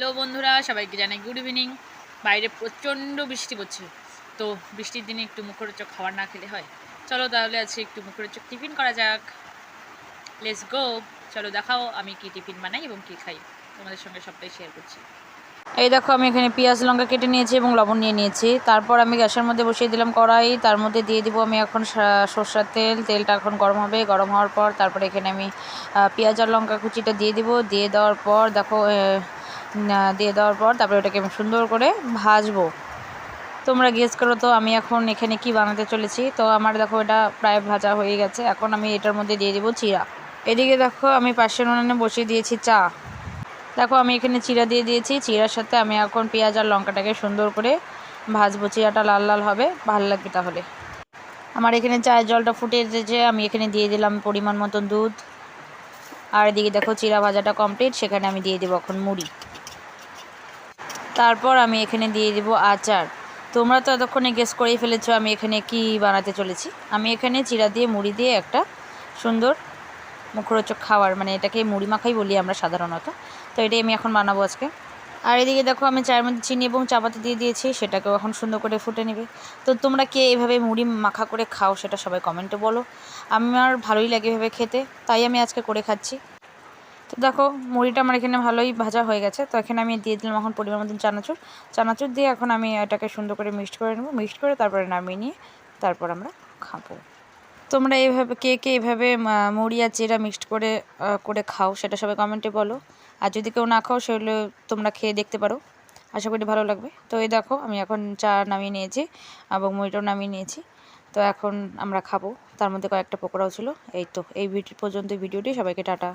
Hello বন্ধুরা, সবাইকে জানাই গুড ইভিনিং বাইরে প্রচণ্ড বৃষ্টি পড়ছে, তো বৃষ্টির দিনে একটু মুখরোচক খাবার না খেলে হয়। চলো তাহলে আজকে একটু মুখরোচক টিফিন করা যাক। লেটস গো চলো দেখাও আমি কি টিফিন বানাই এবং কি খাই। তোমাদের সঙ্গে সবটাই শেয়ার করছি। এই দেখো, আমি এখানে পেঁয়াজ, লঙ্কা কেটে নিয়েছি এবং লবণ নিয়ে নিয়েছি। তারপর আমি গ্যাসের মধ্যে বসিয়ে দিলাম কড়াই। তার মধ্যে দিয়ে দিব আমি এখন সর্ষের তেল। তেলটা এখন গরম হবে, গরম হওয়ার পর তারপরে এখানে আমি পেঁয়াজ আর লঙ্কা কুচিটা দিয়ে দিব। দিয়ে দেওয়ার পর দেখো দিয়ে দেওয়ার পর তারপরে ওটাকে আমি সুন্দর করে ভাজবো। তোমরা গেস করো তো আমি এখন এখানে কি বানাতে চলেছি। তো আমার দেখো এটা প্রায় ভাজা হয়ে গেছে। এখন আমি এটার মধ্যে দিয়ে দিব চিরা এদিকে দেখো আমি পাশের উনানে বসিয়ে দিয়েছি চা। দেখো আমি এখানে চিরা দিয়ে দিয়েছি। চিরার সাথে আমি এখন পেঁয়াজ আর লঙ্কাটাকে সুন্দর করে ভাজবো। চিরাটা লাল লাল হবে। ভালো লাগবে তাহলে। আমার এখানে চায়ের জলটা ফুটে এসেছে। আমি এখানে দিয়ে দিলাম পরিমাণ মতন দুধ। আর এদিকে দেখো চিরা ভাজাটা কমপ্লিট সেখানে আমি দিয়ে দেবো এখন মুড়ি। তারপর আমি এখানে দিয়ে দিব আচার। তোমরা তো এতক্ষণে গেস করেই ফেলেছো আমি এখানে কি বানাতে চলেছি। আমি এখানে চিরা দিয়ে, মুড়ি দিয়ে একটা সুন্দর মুখরোচক খাবার মানে এটাকে মুড়ি মাখাই বলি আমরা সাধারণত। তো এটাই আমি এখন বানাবো আজকে। আর এদিকে দেখো আমি চায়ের মধ্যে চিনি এবং চাপাতি দিয়ে দিয়েছি, সেটাকেও এখন সুন্দর করে ফুটে নেবে। তো তোমরা কে এভাবে মুড়ি মাখা করে খাও সেটা সবাই কমেন্টে বলো। আমার ভালোই লাগে এভাবে খেতে, তাই আমি আজকে করে খাচ্ছি। তো দেখো, মুড়িটা আমার এখানে ভালোই ভাজা হয়ে গেছে। তো এখানে আমি দিয়ে দিলাম এখন পরিমাণ মতন চানাচুর। চানাচুর দিয়ে এখন আমি এটাকে সুন্দর করে মিক্সড করে নেব। মিক্সড করে তারপরে নামিয়ে নিয়ে তারপর আমরা খাব। তোমরা এইভাবে কে কে এভাবে মুড়ি আর চিরা মিক্সড করে করে খাও, সেটা সবাই কমেন্টে বলো। আর যদি কেউ না খাও, সেগুলো তোমরা খেয়ে দেখতে পারো। আশা করি ভালো লাগবে। তো এই দেখো, আমি এখন চা নামিয়ে নিয়েছি এবং মুড়িটাও নামিয়ে নিয়েছি। তো এখন আমরা খাব। তার মধ্যে কয়েকটা পকোড়াও ছিল। এই তো, এই ভিডিও পর্যন্ত ভিডিওটি। সবাইকে টাটা।